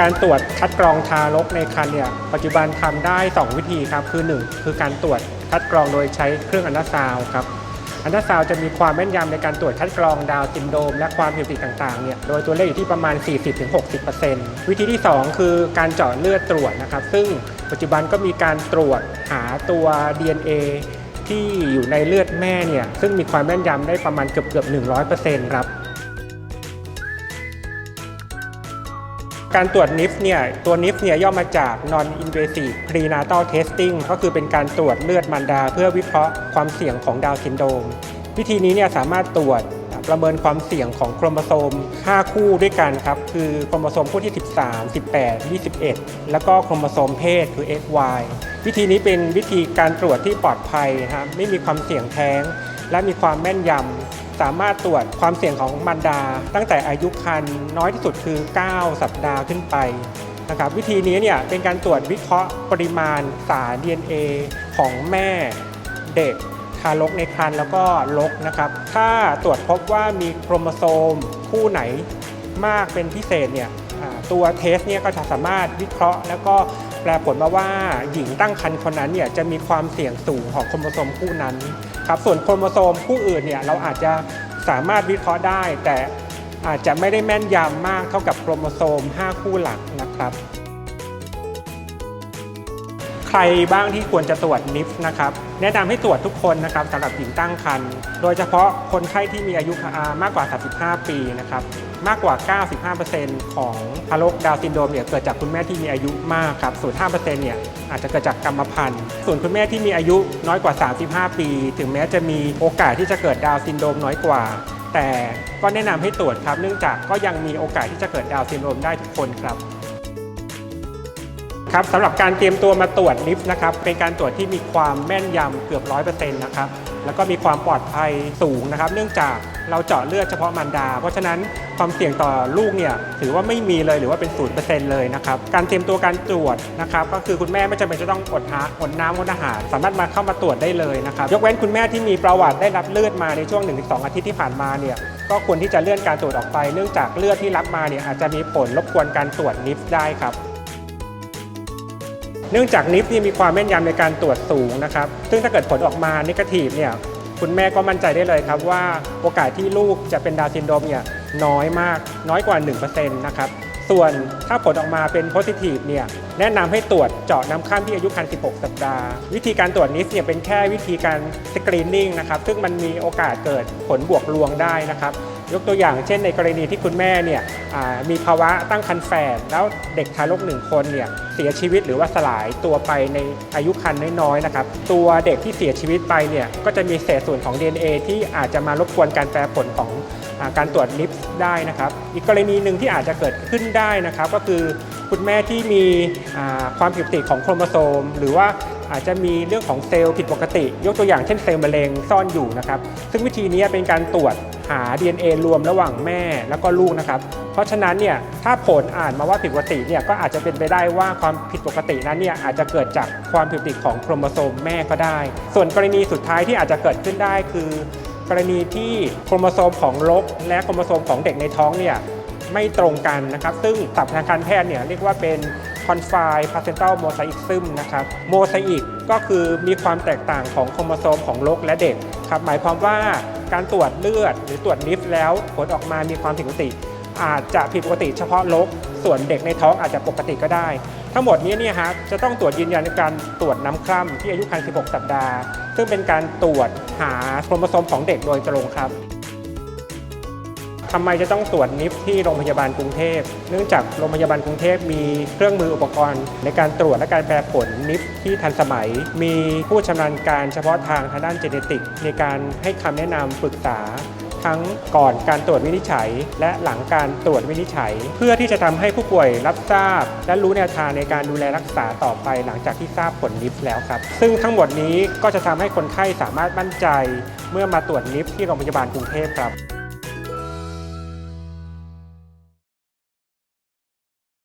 การตรวจคัดกรองทารกในครรภ์เนี่ยปัจจุบันทำได้ 2 วิธีครับ คือ 1 คือการตรวจคัดกรองโดยใช้เครื่องอันดาซาวครับอันดาซาวจะมีความแม่นยำในการตรวจคัดกรองดาวซินโดม และความผิดปกติต่างๆเนี่ยโดยตัวเลขอยู่ที่ประมาณ 40-60%วิธีที่ 2 คือการเจาะเลือดตรวจนะครับ ซึ่งปัจจุบันก็มีการตรวจหาตัว DNA ที่อยู่ในเลือดแม่เนี่ยซึ่งมีความแม่นยำได้ประมาณเกือบเกือบ100%ครับ การตรวจ NIF เนี่ยตัว NIF เนี่ยย่อมาจาก non invasive prenatal testing ก็คือเป็นการตรวจเลือดมารดา เพื่อวิเคราะห์ความเสี่ยงของดาวซินโดม วิธีนี้เนี่ยสามารถตรวจประเมินความเสี่ยงของโครโมโซม 5 คู่ด้วยกันครับ คือโครโมโซมคู่ที่ 13 18 21 แล้วก็โครโมโซมเพศคือ XY วิธีนี้เป็นวิธีการตรวจที่ปลอดภัยนะครับไม่มีความเสี่ยงแท้ง และมีความแม่นยำ สามารถตรวจความเสี่ยงของมารดา ตั้งแต่อายุครรภ์น้อยที่สุดคือ 9 สัปดาห์ขึ้นไปนะครับวิธีนี้เนี่ยเป็นการตรวจวิเคราะห์ปริมาณสาร DNA ของแม่เด็กทารกในครรภ์แล้วก็ลกนะครับ ถ้าตรวจพบว่ามีโครโมโซมคู่ไหนมากเป็นพิเศษเนี่ยตัวเทสเนี่ยก็จะสามารถวิเคราะห์แล้วก็ แปลผลมาว่าหญิงตั้งครรภ์คนนั้นเนี่ยจะมีความเสี่ยงสูงของโครโมโซมคู่นั้นครับส่วนโครโมโซมคู่อื่นเนี่ยเราอาจจะสามารถวิเคราะห์ได้ แต่อาจจะไม่ได้แม่นยำมากเท่ากับโครโมโซม 5 คู่หลักนะครับ ใครบ้างที่ควรจะตรวจนิฟนะครับแนะนำให้ตรวจทุกคนนะครับสำหรับหญิงตั้งครรภ์โดยเฉพาะคนไข้ที่มีอายุมากกว่า 35 ปีนะครับมากกว่า 95%ของทารกดาวซินโดมเนี่ยเกิดจากคุณแม่ที่มีอายุมากครับส่วน5%เนี่ยอาจจะเกิดจากกรรมพันธุ์ส่วนคุณแม่ที่มีอายุน้อยกว่า 35 ปี ถึงแม้จะมีโอกาสที่จะเกิดดาวซินโดมน้อยกว่า แต่ก็แนะนำให้ตรวจครับเนื่องจากก็ยังมีโอกาสที่จะเกิดดาวซินโดมได้ทุกคนครับ ครับสำหรับการเตรียมตัวมาตรวจลิฟต์นะครับเป็นการตรวจที่มีความแม่นยำเกือบ 100%นะครับแล้วก็มีความปลอดภัยสูงนะครับ เนื่องจากเราเจาะเลือดเฉพาะมารดา เพราะฉะนั้นความเสี่ยงต่อลูกเนี่ยถือว่าไม่มีเลยหรือว่าเป็น0%เปอร์เซ็นต์เลยนะครับการเตรียมตัวการตรวจนะครับก็คือคุณแม่ไม่จำเป็นจะต้องอดหาอดน้ำอดอาหาร สามารถมาเข้ามาตรวจได้เลยนะครับยกเว้นคุณแม่ที่มีประวัติได้รับเลือดมาในช่วง 1-2 อาทิตย์ที่ผ่านมาเนี่ยก็ควรที่จะเลื่อนการตรวจออกไป เนื่องจากเลือดที่รับมาเนี่ยอาจจะมีผลรบกวนการตรวจลิฟได้ครับ เนื่องจากนิฟนี่มีความแม่นยำในการตรวจสูงนะครับ ซึ่งถ้าเกิดผลออกมานิเกทีฟเนี่ยคุณแม่ก็มั่นใจได้เลยครับว่าโอกาสที่ลูกจะเป็นดาวซินโดรมเนี่ยน้อยมากน้อยกว่า 1%นะครับ ส่วนถ้าผลออกมาเป็นโพซิทีฟเนี่ยแนะนำให้ตรวจเจาะน้ำข้ามที่อายุครรภ์16 สัปดาห์ วิธีการตรวจนิฟเนี่ยเป็นแค่วิธีการสกรีนนิ่งนะครับ ซึ่งมันมีโอกาสเกิดผลบวกลวงได้นะครับ ยกตัวอย่างเช่นในกรณีที่คุณแม่เนี่ยมีภาวะตั้งครรภ์แฝดแล้วเด็กทารกหนึ่งคนเนี่ยเสียชีวิตหรือว่าสลายตัวไปในอายุครรภ์น้อยๆนะครับตัวเด็กที่เสียชีวิตไปเนี่ยก็จะมีเศษส่วนของ DNA ที่อาจจะมารบกวนการแปลผลของอการตรวจนิฟได้นะครับอีกกรณีหนึ่งที่อาจจะเกิดขึ้นได้นะครับก็คือคุณแม่ที่มีความผิดปกติของโครโมโซม หรือว่า อาจจะมีเรื่องของเซลล์ผิดปกติ ยกตัวอย่างเช่นเซลล์มะเร็งซ่อนอยู่นะครับ ซึ่งวิธีนี้เป็นการตรวจหา DNA รวมระหว่างแม่แล้วก็ลูกนะครับ เพราะฉะนั้นเนี่ยถ้าผลอ่านมาว่าผิดปกติเนี่ยก็อาจจะเป็นไปได้ว่าความผิดปกตินั้นเนี่ยอาจจะเกิดจากความผิดปกติของโครโมโซมแม่ก็ได้ ส่วนกรณีสุดท้ายที่อาจจะเกิดขึ้นได้คือ กรณีที่โครโมโซมของลกและโครโมโซมของเด็กในท้องเนี่ยไม่ตรงกันนะครับ ซึ่งศัพท์ทางการแพทย์เนี่ยเรียกว่าเป็น confined placental mosaicism นะครับโมไซอิกก็คือมีความแตกต่างของโครโมโซมของลกและเด็กครับหมายความว่าการตรวจเลือดหรือตรวจนิฟแล้วผลออกมามีความผิดปกติ อาจจะผิดปกติเฉพาะลกส่วนเด็กในท้องอาจจะปกติก็ได้ ทั้งหมดนี้เนี่ยฮะจะต้องตรวจยืนยันในการตรวจน้ำคร่ำที่อายุครรภ์16 สัปดาห์ ซึ่งเป็นการตรวจหาโครโมโซมของเด็กโดยตรงครับ ทำไมจะต้องตรวจนิฟที่โรงพยาบาลกรุงเทพ เนื่องจากโรงพยาบาลกรุงเทพมีเครื่องมืออุปกรณ์ ในการตรวจและการแปลผลนิฟที่ทันสมัย มีผู้ชำนาญการเฉพาะทางทางด้านเจเนติก ในการให้คำแนะนำปรึกษาทั้งก่อนการตรวจวินิจฉัย และหลังการตรวจวินิจฉัย เพื่อที่จะทำให้ผู้ป่วยรับทราบ และรู้แนวทางในการดูแลรักษาต่อไปหลังจากที่ทราบผลนิฟแล้วครับ ซึ่งทั้งหมดนี้ก็จะทำให้คนไข้สามารถมั่นใจ เมื่อมาตรวจนิฟที่โรงพยาบาลกรุงเทพครับ